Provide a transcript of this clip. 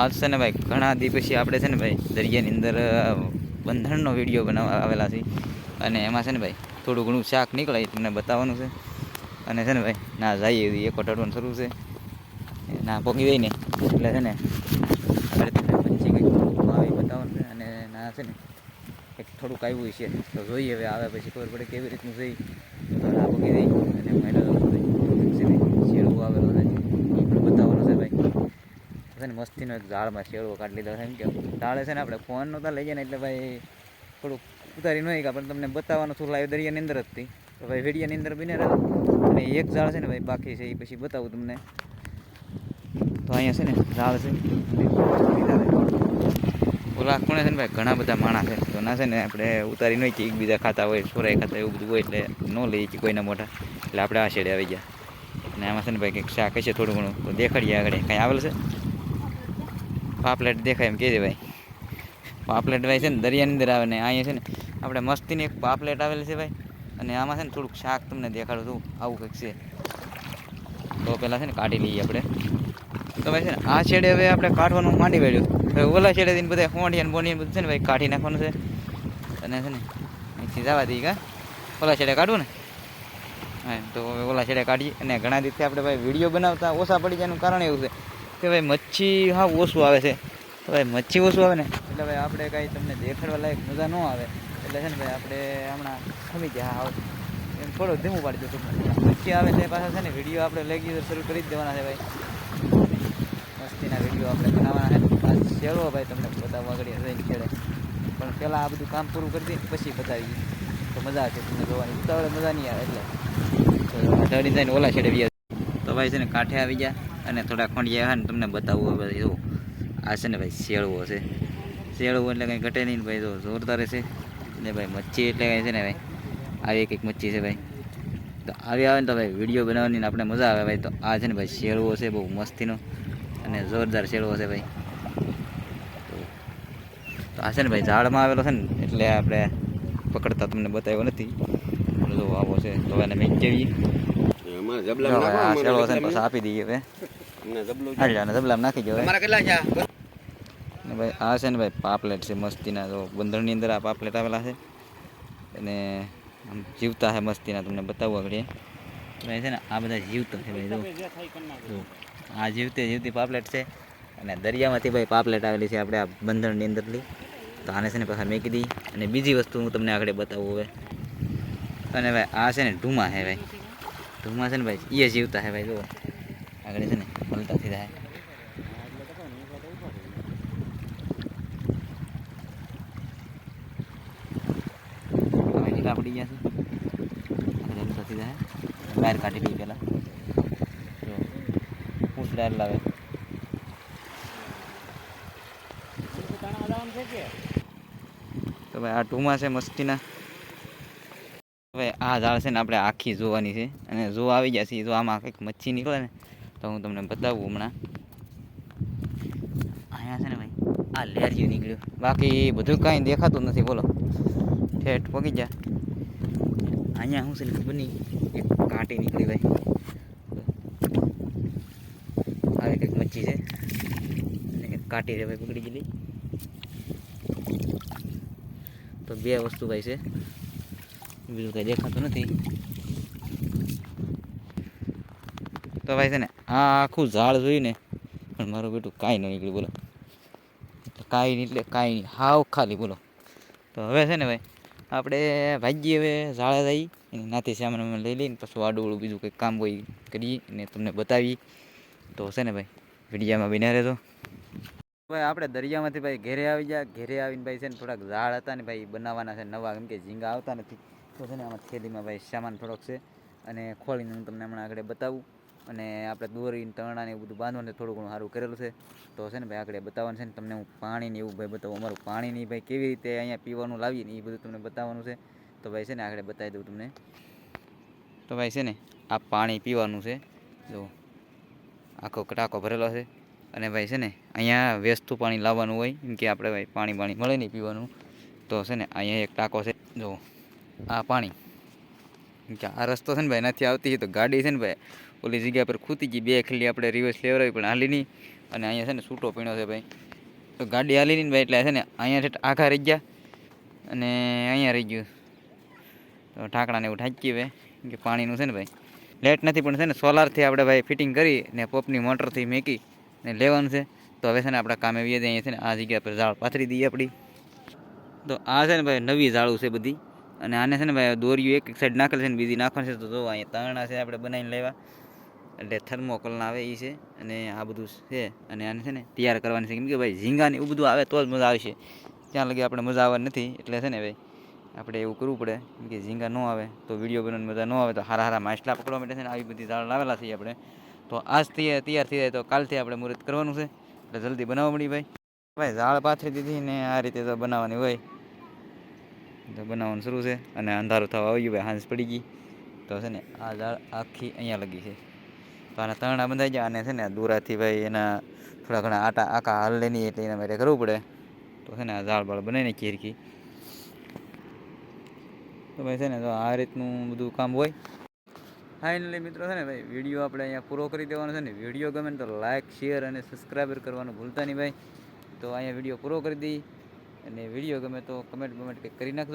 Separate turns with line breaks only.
આજ છે ને ભાઈ, ઘણા દી પછી આપણે છે ને ભાઈ, દરિયાની અંદર બંધણનો વીડિયો બનાવવા આવેલા છે અને એમાં છે ને ભાઈ, થોડું ઘણું શાક નીકળે તમને બતાવવાનું છે. અને છે ને ભાઈ, ના જઈએ એવી એક અટાડવાનું શરૂ છે. ના પોગી દઈને એટલે છે ને, આપણે તમને પંચી થોડુંક બતાવવાનું છે. અને ના છે ને એક થોડુંક આવ્યું છે તો જોઈએ હવે આવે પછી ખબર પડે કેવી રીતનું જઈ ના પોગી દઈ અને છે શેરવું આવેલો છે એ પણ બતાવવાનું છે ભાઈ છે ને મસ્તીનો એક ઝાડમાં શેડો કાઢી લીધો એમ કે ઝાડે છે ને આપણે ફોન નહોતા લઈ જાય ને એટલે ભાઈ થોડુંક ઉતારી નહીં કે પણ તમને બતાવવાનું થોડું લાઈવ દરિયાની અંદર હતી. તો ભાઈ વેડિયાની અંદર બને રહે. અને એક ઝાડ છે ને ભાઈ બાકી છે, એ પછી બતાવું તમને. તો અહીંયા છે ને ઝાડ છે. ઓલા ખૂણે છે ને ભાઈ ઘણા બધા માણસ છે. તો ના છે ને આપણે ઉતારી નહીં કે એકબીજા ખાતા હોય સોરાઈ ખાતા એવું બધું હોય એટલે ન લઈએ કે કોઈના મોટા એટલે આપણે આ શેડે આવી ગયા. અને આમાં છે ને ભાઈ કંઈક શાક છે થોડું ઘણું. તો દેખાડીએ આગળ, કંઈ આવેલ છે? પાપલેટ દેખાય એમ કહેજે ભાઈ. પાપલેટ ભાઈ છે ને દરિયાની અંદર આવે ને અહીંયા છે ને આપણે મસ્તીની એક પાપલેટ આવેલી છે ભાઈ. અને આમાં છે ને થોડુંક શાક તમને દેખાડું છું. આવું કંઈક છે. તો પહેલાં છે ને કાઢી લઈએ આપણે. તો ભાઈ છે ને આ છેડે હવે આપણે કાઢવાનું માંડી વળ્યું. હવે ઓલા છેડે થઈને બધા હોંડિયા બોની બધું છે ને ભાઈ કાઢી નાખવાનું છે. અને છે ને અહીંથી જવા દઈએ કા. ઓલા છેડે કાઢવું ને? હા, તો હવે ઓલા છેડે કાઢીએ. અને ઘણા દિવસે આપણે ભાઈ વીડિયો બનાવતા ઓછા પડી જવાનું કારણ એવું છે. કે ભાઈ મચ્છી, હા, ઓછું આવે છે. તો ભાઈ મચ્છી ઓછું આવે ને? એટલે ભાઈ આપણે કાંઈ તમને દેખાડવા લાયક મજા ન આવે. એટલે છે ને ભાઈ આપણે હમણાં ખમી ગયા હા એમ થોડું ધીમું પાડી દો મચ્છી આવે એટલે પાછા છે ને વીડિયો આપણે રેગ્યુલર શરૂ કરી જ દેવાના છે ભાઈ. મસ્તીના વીડિયો આપણે બનાવવાના છે. આ ભાઈ તમને બતાવવા આગળ રહીને ખેડે. પણ પહેલાં આ બધું કામ પૂરું કરી દઈએ પછી બતાવી તો મજા આવશે તમને જોવાની. ઉતાવળે મજા નહીં આવે એટલે. ચડી જઈને ઓલા છેડે તો ભાઈ છે ને કાંઠે આવી ગયા. અને થોડા ખોંડિયા આવે ને તમને બતાવવું ભાઈ જો. આ છે ને ભાઈ શેળવો છે. શેળવો એટલે કંઈ ઘટે નહીં ભાઈ જો જોરદાર છે. ને ભાઈ મચ્છી એટલે કંઈ છે ને ભાઈ. આવી એક એક મચ્છી છે ભાઈ. તો આવી આવે ને તો ભાઈ વીડિયો બનાવવાની આપણે મજા આવે ભાઈ. તો આ છે ને ભાઈ શેળવો છે બહુ મસ્તીનો. અને જોરદાર શેળવો છે ભાઈ. તો- આ છે ને ભાઈ ઝાડમાં આવેલો છે ને એટલે આપણે પકડતા તમને બતાવ્યો નથી. જો આવો છે. તો એને મેં કેવી શેળવો છે ને પાછા આપી દઈએ હવે. દબલામાં નાખી જવાય
તમારા કેટલા છે?
ને ભાઈ આ છે ને ભાઈ પાપલેટ છે મસ્તીના તો બંદરની અંદર આ પાપલેટ આવેલા છે. અને આમ જીવતા છે મસ્તીના તમને બતાવું આગળ ભાઈ છે ને આ બધા જીવતા છે ભાઈ. આ જીવતી જીવતી પાપલેટ છે. અને દરિયામાંથી ભાઈ પાપલેટ આવેલી છે આપણે આ બંદરની અંદરથી. તો આને છે ને પાછા મેકી દઈ અને બીજી વસ્તુ હું તમને આગળ બતાવું હવે. અને ભાઈ આ છે ને ઢૂમા છે ભાઈ. ઢૂમા છે ને ભાઈ એ જીવતા છે ભાઈ જો. આગળ છે ને મળતા થાય. ઢીલા ગયા છે એમ બહાર કાઢી લઈએ પહેલાં. જો પૂછડા લાવે તો ભાઈ આ ટૂંમાં છે મસ્તીના. ભાઈ આ ઝાડ છે ને આપણે આખી જોવાની છે. અને જો આવી ગયા છે જો આમાં કંઈક મચ્છી નીકળે ને તો હું તમને બતાવું હમણાં. અહીંયા છે ને ભાઈ, આ લેરિયું નીકળ્યું. બાકી બધું કાંઈ દેખાતું નથી, બોલો. ઠેઠ પગી જા. અહીંયા શું છે ખબર નહીં, એક કાંટી નીકળી ભાઈ આવી કંઈક મચ્છી છે. કાંટી રે ભાઈ પકડી ગયેલી. તો બે વસ્તુ ભાઈ છે. બીજું કંઈ દેખાતું નથી. તો ભાઈ છે ને? આ આખું ઝાડ જોયું ને. પણ મારું બેટું કાંઈ ન નીકળ્યું, બોલો. કાંઈ નહીં, એટલે કાંઈ નહીં. હાવ ખાલી, બોલો. તો હવે છે ને ભાઈ, આપણે ભાગીએ હવે ઝાડા જઈ એની નાથી સામાન લઈ લઈને પછી આડું બીજું કંઈક કામ કોઈ કરીએ અને તમને બતાવી તો છે ને ભાઈ, વિડીયામાં બિના રહેજો. ભાઈ આપણે દરિયામાંથી ભાઈ ઘેરે આવી ગયા. ઘેરે આવીને ભાઈ છે ને થોડાક ઝાડ હતા ને ભાઈ બનાવવાના છે, નવા. કેમ કે ઝીંગા આવતા નથી. તો છે ને આમાં થેલીમાં ભાઈ સામાન થોડોક છે. અને ખોલીને હું તમને હમણાં આગળ બતાવું. અને આપણે દોરીને તણાને એવું બધું બાંધવાનું થોડું ઘણું સારું કરેલું છે. તો છે ને ભાઈ આગળ બતાવવાનું છે ને, તમને હું પાણી ને એવું ભાઈ બતાવું. અમારું પાણી ની ભાઈ કેવી રીતે અહીંયા પીવાનું લાવીએ ને એ બધું તમને બતાવવાનું છે. તો ભાઈ છે ને આગળ બતાવી દઉં તમને. તો ભાઈ છે ને, આ પાણી પીવાનું છે. જો, આખો ટાંકો ભરેલો છે. અને ભાઈ છે ને, અહીંયા વેસ્તું પાણી લાવવાનું હોય, એમ કે આપણે ભાઈ પાણી પાણી મળે નહીં પીવાનું. તો છે ને, અહીંયા એક ટાંકો છે. જો, આ પાણી કે આ રસ્તો છે ને ભાઈ નથી આવતી તો ગાડી છે ને ભાઈ ઓલી જગ્યા પર ખૂતી ગઈ બે ખીલી આપણે રિવર્સ લેવડાવી પણ હાલી નહીં અને અહીંયા છે ને છૂટો પીણો છે ભાઈ તો ગાડી હાલી નહીં ભાઈ એટલે છે ને અહીંયા છે આખા રહી ગયા અને અહીંયા રહી ગયું તો ઢાંકણાને એવું ઢાંકી ભાઈ કે પાણીનું છે ને ભાઈ લેટ નથી પણ છે ને સોલારથી આપણે ભાઈ ફિટિંગ કરી ને પોપની મોટરથી મેકી ને લેવાનું છે તો હવે છે ને આપણા કામે વીએ અહીંયા છે ને આ જગ્યા પર ઝાડ પાથરી દઈએ આપણી તો આ છે ને ભાઈ નવી ઝાડું છે બધી અને આને છે ને ભાઈ દોરીઓ એક એક સાઈડ નાખેલ છે ને બીજી નાખવાની છે તો જો અહીંયા તરણા છે આપણે બનાવીને લેવા એટલે થર્મોકોલના આવે એ છે અને આ બધું છે અને આને છે ને તૈયાર કરવાની છે. કેમ કે ભાઈ ઝીંગાને એવું બધું આવે તો જ મજા આવશે ત્યાં લગી આપણે મજા આવવાની નથી. એટલે છે ને ભાઈ આપણે એવું કરવું પડે. કેમ કે ઝીંગા ન આવે તો વીડિયો બનાવવાની મજા ન આવે તો હારા હારા માછલા પકડવા માટે છે ને આવી બધી ઝાડ લાવેલા છીએ આપણે. તો આજ તૈયાર થઈ જાય તો કાલથી આપણે મુહૂર્ત કરવાનું છે. એટલે જલ્દી બનાવવા મળી ભાઈ. ભાઈ ઝાડ પાથરી દીધી ને આ રીતે તો બનાવવાની હોય. તો બનાવવાનું શરૂ છે અને અંધારું થવા આવી ગયું ભાઈ હાંસ પડી ગઈ. તો છે ને આ ઝાડ આખી અહીંયા લગી છે. તો આના તરણા બંધાઈ જાય અને છે ને, દૂરાથી ભાઈ એના થોડા ઘણા આટા આકા હાલે નહીં એટલે એના માટે કરવું પડે. તો છે ને આ ઝાડ બાળ બનાવીને ખીરકી તો ભાઈ છે ને તો આ રીતનું બધું કામ હોય. ફાઇનલી મિત્રો છે ને ભાઈ, વીડિયો આપણે અહીંયા પૂરો કરી દેવાનો છે ને. વીડિયો ગમે ને તો લાઇક શેર અને સબસ્ક્રાઈબર કરવાનું ભૂલતા નહીં ભાઈ. તો અહીંયા વીડિયો પૂરો કરી દઈ અને વીડિયો ગમે તો કમેન્ટ બમેન્ટ કંઈક કરી નાખજો.